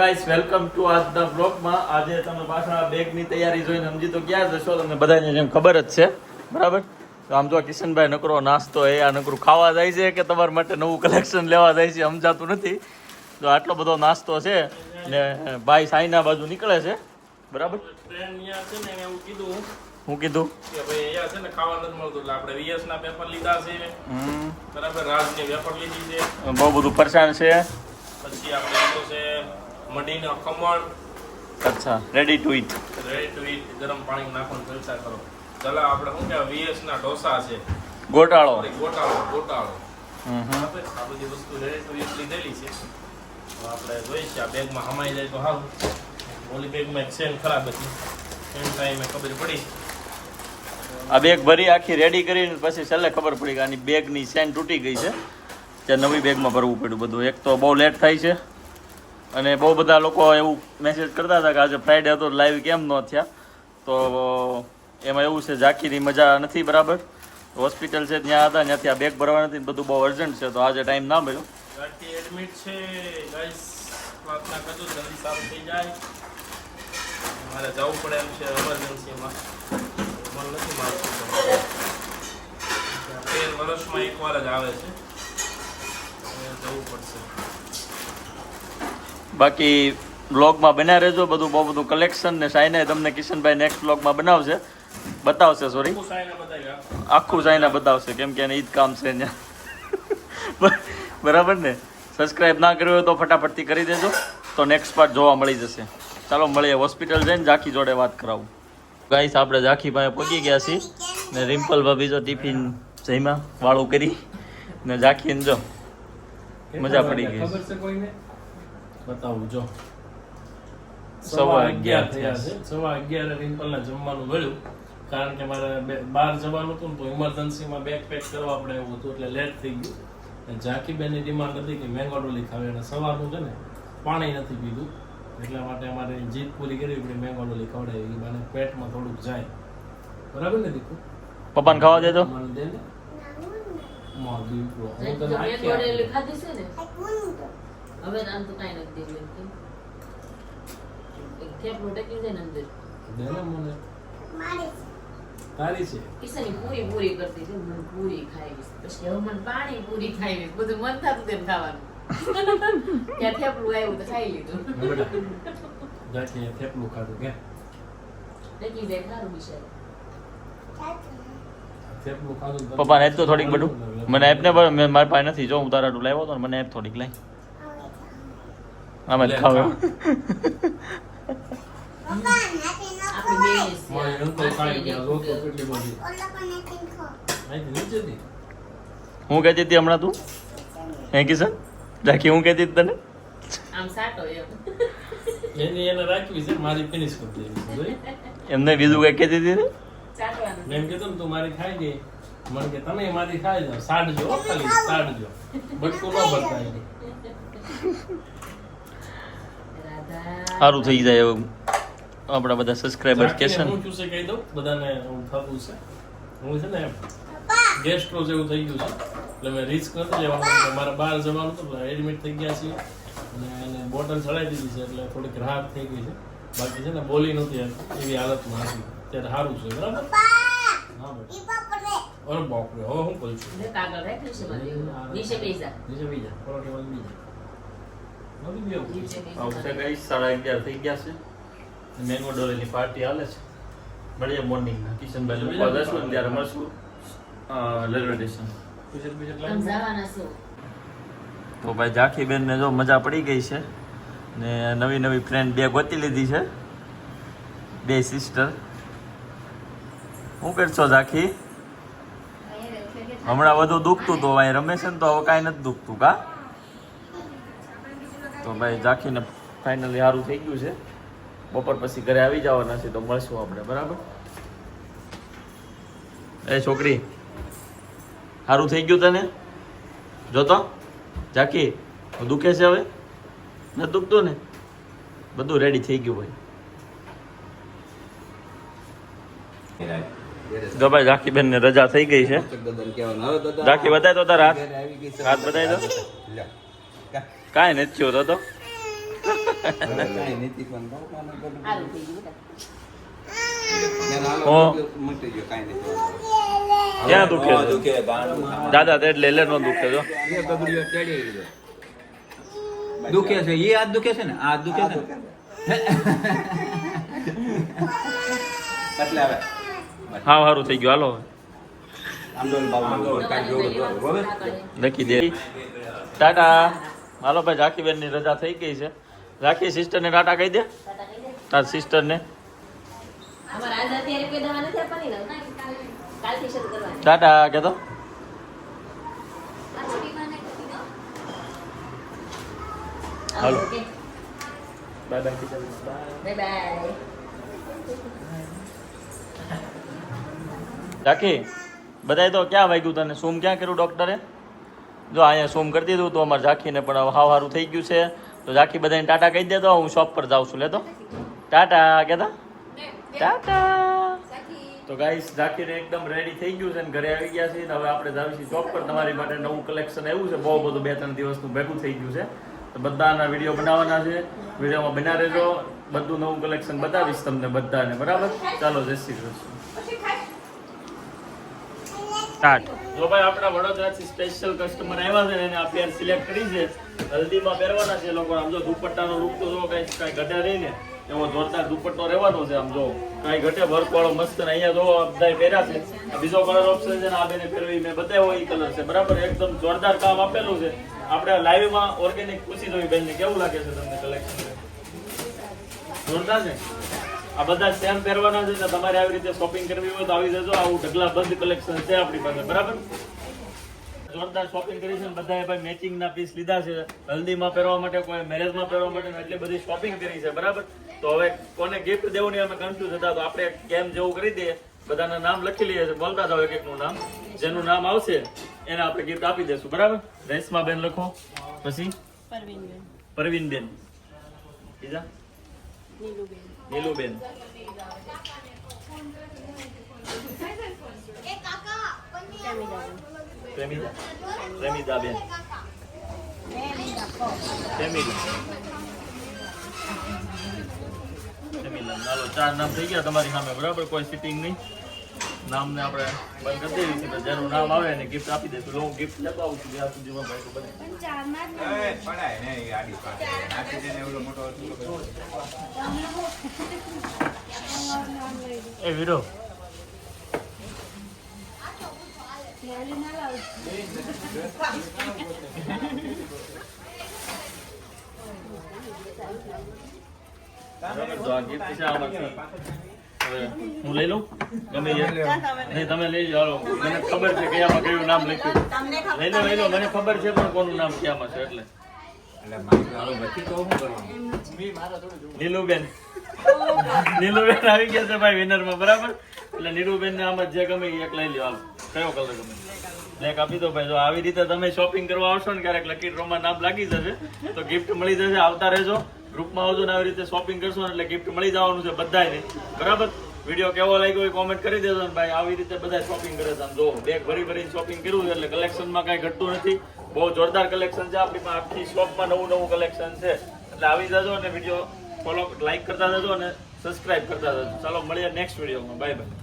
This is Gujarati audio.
ગાઈસ વેલકમ ટુ આજના બ્લોગમાં આજે તમે પાછા બેગની તૈયારી જોઈને સમજી તો ક્યાં જશો તમને બધાને જેમ ખબર જ છે. બરાબર? તો આમ જો કિશનભાઈ નકરો નાસ્તો એ આ નકરું ખાવા જાય છે કે તમારા માટે નવું કલેક્શન લેવા જાય છે સમજાતું નથી. તો આટલો બધો નાસ્તો છે ને ભાઈ સાઈના બાજુ નીકળે છે. બરાબર? ટ્રેન અહીંયા છે ને એવું કીધું હું. કીધું? કે ભાઈ અહીંયા છે ને ખાવા નથી મળતું એટલે આપણે વીએસ ના પેપર લીધા છે. બરાબર? રાજની પેપર લીધી છે. બહુ બધું પરેશાન છે. પછી આપણે છે મઢીનો ખમણ. અચ્છા. Ready to eat ready to eat ગરમ પાણી નાખવાનું ચર્ચા કરો. ચલા આપણે શું કહેવાય? વીએસ ના ઢોસા છે. ગોટાળો. ગોટાળો ગોટાળો. હમ હમ. આ બધી વસ્તુ રેડી ટુ ઈટ લીધેલી છે. તો આપણે જોઈએ છે આ બેગમાં હમાઈ જાય તો હાલ ઓલી બેગમાં એક સેલ ખરાબ હતી. એમ ટાઈમે ખબર પડી. આ બેગ ભરી આખી રેડી કરીને પછી છેલ્લે ખબર પડી કે આની બેગની ચેન તૂટી ગઈ છે. જે નવી બેગમાં ભરવું પડ્યું બધું. એક તો બહુ લેટ થાય છે. અને બહુ બધા લોકો એવું મેસેજ કરતા હતા કે આજે ફ્રાઈડે હતો લાઈવ કેમ ન થયા? તો એમાં એવું છે ઝાકીની મજા નથી બરાબર. હોસ્પિટલ છે, ત્યાં હતા, ત્યાંથી આ બેગ ભરવા નથી બધું બહુ અર્જન્ટ છે, તો આજે ટાઈમ ના મળ્યો. એડમિટ છે જવું પડે એમ છે એમરજન્સીમાં નથી મારું તેર વર્ષમાં એકવાર જ આવે છે. જવું પડશે. બાકી બ્લોગમાં બન્યા રહેજો બધું બહુ બધું કલેક્શન ને સાયના તમને કિશનભાઈ નેક્સ્ટ બ્લોગમાં બનાવશે. બતાવશે સોરી આખું સાયના બતાવશે કેમ કે એને ઈ જ કામ છે ત્યાં બરાબર ને? સબસ્ક્રાઇબ ના કર્યું હોય તો ફટાફટથી કરી દેજો. તો નેક્સ્ટ પાર્ટ જોવા મળી જશે. ચાલો મળીએ. હોસ્પિટલ જઈને ઝાંખી જોડે વાત કરાવું. ગાઈસ આપણે ઝાંખી પાસે પહોંચી ગયા છીએ. ને રિમ્પલ ભાભી જો ટિફિન જઈમાં વાળું કરી. ને ઝાંખીને જો. મજા પડી ગઈ. ખબર છે કોઈને? બતાવું જો. સવા અગિયાર થયા છે. સવા અગિયારે રિમ્પલને જમવાનું મળ્યું. કારણ કે મારે બહાર જવાનું હતું તો ઇમરજન્સીમાં બેગ પેક કરવા પડે એવું હતું એટલે લેટ થઈ ગયું. અને ઝાંકીબેનની ડિમાન્ડ હતી કે મેંગો ડોલી ખાવી. અને સવારનું છે ને પાણી નથી પીધું. એટલા માટે અમારે જીત પૂરી કરવી પડી મેંગો ડોલી ખવડાવી. મને પેટમાં થોડુંક જાય. બરાબર ને દીકુ? પપ્પાને ખાવા દેજો. મને દે ને. હું તને હવે આમ તો કાંઈ નથી દેવું એમ થેપલું ટેકી જાય ને અંદર? દે ને મને. તારી છે? કિસાની પૂરી પૂરી કરતી હતી મને પૂરી ખાઈ છે. પછી હવે મને પાણી પૂરી ખાઈ છે. બધું મન થતું તેમ ખાવાનું. ત્યાં થેપલું આવ્યું તો ખાઈ લીધું. હા થેપલું ખાધું કે ટેકી જાય ખારું બિચારું. પપ્પા ખાધું તો- થોડીક બધું મને એપ ને મારા પાસે નથી જો હું તારા લાવ્યો હતો ને મને એપ થોડીક લઈ આમાં જ ખાવ હું કહેતી હતી હમણાં તું? હે કિશન? રાખી હું કહેતી હતી તને? આમ સાટો એમ. એની એને રાખવી છે મારી ફિનિશ કરી દેવી એમને બીજું કઈ કહેતી હતી ને? મેં એમ કીધું ને તું મારી ખાઈ ગઈ મને કે તમે મારી ખાઈ જાઓ સાડજો ખાલી સાડજો બટકું ન ભરતા સારું થઈ જાય એવું. આપણા બધા સબસ્ક્રાઇબર કે છે હું શું છે કહી દઉં બધાને હું થતું છે. હું છે ને ગેસ્ટ્રો જેવું થઈ ગયું છે. એટલે મેં રિસ્ક નથી લેવાનું મારે બહાર જવાનું હતું એડમિટ થઈ ગયા છીએ. અને એને બોટલ ચડાવી દીધી છે એટલે થોડીક રાહત થઈ ગઈ છે. બાકી છે ને બોલી નહોતી આવતી, એવી હાલતમાં હતી ત્યારે સારું છે બરાબર? હા બેટા અરે બાપરે હવે હું કહું છું? નીચે બેસા નીચે બીજા પરોઠી વાળી બીજા નથી એવું આવશે ગઈ સાડા અગિયાર થઈ ગયા છે. મેંગો ડોલીની પાર્ટી હાલે છે. મળીએ મોર્નિંગના કિશનભાઈ મૂકવા જશું ત્યારે મળશું. Railway station. તો ભાઈ ઝાંખી બેનને જો મજા પડી ગઈ છે. ને નવી નવી ફ્રેન્ડ બે ગોતી લીધી છે. બે સિસ્ટર શું કરશો ઝાંખી? હમણાં વધુ દુખતું તો અહીં રમે છે ને તો હવે કાંઈ નથી દુખતું કા? તો ભાઈ ઝાંખીને ફાઇનલી સારું થઈ ગયું છે. બપોર પછી ઘરે આવી જવાના છે તો મળશું આપણે બરાબર? એ છોકરી સારું થઈ ગયું તને? જોતો ઝાંખી દુખે છે હવે? ન દુખતું ને? બધું રેડી થઈ ગયું ભાઈ. જો ભાઈ ઝાંકી બેન ને રજા થઈ ગઈ છે. ઝાંકી બતાય તો તારા હાથ. હાથ બતાય તો. કાંઈ નથી થયો તો. ક્યાં દુખે છે? દાદા એટલે લે નો દુખે છો. દુખે છે એ હાથ દુખે છે ને? આ દુખે છે? એટલે હવે. હા સારું થઈ ગયું હાલો? નક્કી દે. ટાટા. હાલો ભાઈ ઝાંકી ની રજા થઈ ગઈ છે. રાખી સિસ્ટર ને ટાટા કહી દે. તાર સિસ્ટર ને. અમારે આજ અત્યારે કોઈ દવા નથી આપવાની ને? કાલથી શરૂ કરવાની. ટાટા કે તો હાલો. બાય બાય બાય બાય ઝાંકી બધાય તો ક્યાં વાગ્યું તને? સોમ ક્યાં કર્યું ડોક્ટરે જો અહીંયા સોમ કરી દીધું તો અમારે ઝાંખીને પણ હવે સારું થઈ ગયું છે. તો ઝાંખી બધાને ટાટા કહી દેતો હું શોપ પર જાઉં છું. લેતો ટાટા કહેતા ટાટા. તો ગાઈસ ઝાંખીને એકદમ રેડી થઈ ગયું છે ને ઘરે આવી ગયા છે. હવે આપણે જાવીશું શોપ પર. તમારી માટે નવું કલેક્શન આવ્યું છે. બહુ બધું બે ત્રણ દિવસનું ભેગું થઈ ગયું છે. તો બધાના વીડિયો બનાવવાના છે. વિડીયોમાં બના રહેજો. બધું નવું કલેક્શન બતાવીશ તમને બધાને. બરાબર? ચાલો, જય શ્રી કૃષ્ણ. સ્ટાર્ટ જો ભાઈ, આપણા વડોદરાથી સ્પેશિયલ કસ્ટમર આવ્યા છે એને આ સિલેક્ટ કરી છે. હલ્દીમાં પહેરવાના છે લોકો. આમ જો દુપટ્ટાનો રૂપ તો જો કઈ કઈ ઘટે નહીં ને. એવો જોરદાર દુપટ્ટો રહેવાનો છે. આમ જો કઈ ઘટે વર્ક વાળો મસ્ત ને અહીંયા જો બધા પહેર્યા છે. બીજો કલર ઓપ્શન છે ને આ બેને પહેરવી, મેં બતાવ્યો એ કલર છે. બરાબર? એકદમ જોરદાર કામ આપેલું છે. આપણે લાઈવમાં ઓર્ગેનિક પૂછી દઉં બેનને. કેવું લાગે છે તમને કલેક્શન જોરદાર છે? આ બધા સેમ પહેરવાના છે તો તમારે આવી રીતે શોપિંગ કરવી હોય તો આવી જજો. આવું ઢગલા બંધ કલેક્શન છે આપણી પાસે બરાબર? જોરદાર શોપિંગ કરી છે બધાએ ભાઈ મેચિંગના પીસ લીધા છે. હલ્દીમાં પહેરવા માટે કોઈ મેરેજમાં પહેરવા માટે એટલી બધી શોપિંગ કરી છે બરાબર? તો હવે કોને ગિફ્ટ દેવું નહીં અમે કન્ફ્યુઝ હતા તો આપણે કેમ જેવું કરી દઈએ. બધાના નામ લખી લઈએ છે બોલતા જાઓ એક એકનું નામ. જેનું નામ આવશે એને આપણે ગિફ્ટ આપી દઈશું બરાબર? રેશમા બેન લખો. પછી? પરવીનબેન. બીજા? નીલુબેન. પ્રેમિતા પ્રેમિદાબેન પ્રેમિલા પ્રેમિલા ચાર નામ થઈ ગયા તમારી સામે. બરાબર? કોઈ સિટિંગ નહીં? નામને આપણે બંધ કરી દેવી છે જેનું નામ આવે એને ગિફ્ટ આપી દે તો હું ગિફ્ટ લેતો આવું છું જ્યાં સુધીમાં ભાઈ તો બને એ, પડાય ને એ આડી પાસે. નાખી દે ને એવડો મોટો હતો. એ વીરો તો આ gift છે આમાંથી. હું લઈ લઉં? ગમે નહીં તમે લઈ જાઓ. મને ખબર છે કયામાં કયું નામ લખ્યું લઈ લો લઈ લો મને ખબર છે પણ કોનું નામ ક્યાંમાં છે એટલે. એટલે મારું તો નીલુબેન. નીલુબેન આવી ગયા છે ભાઈ વિનરમાં બરાબર? એટલે નીલુબેન ને આમાં જે ગમે એક લઈ લ્યો હાલો. કયો કલર ગમે? બ્લેક આપી દો ભાઈ. જો આવી રીતે તમે શોપિંગ કરવા આવશો ને ક્યારેક લકી ડ્રોમાં નામ લાગી જશે તો ગિફ્ટ મળી જશે. આવતા રહેજો. ગ્રુપમાં આવજો ને આવી રીતે શોપિંગ કરશો ને એટલે ગિફ્ટ મળી જવાનું છે બધાને બરાબર? વીડિયો કેવો લાગ્યો એ કોમેન્ટ કરી દેજો ને ભાઈ આવી રીતે બધા શોપિંગ કરે છે. આમ જો બેગ ભરી ભરીને શોપિંગ કર્યું છે એટલે કલેક્શનમાં કાંઈ ઘટતું નથી. બહુ જોરદાર કલેક્શન છે. આપણી પાસે આખી શોપમાં નવું નવું કલેક્શન છે. એટલે આવી જજો અને વીડિયો ફોલો લાઈક કરતા જજો અને સબસ્ક્રાઇબ કરતા જજો. ચાલો, મળીએ નેક્સ્ટ વિડીયોમાં બાય બાય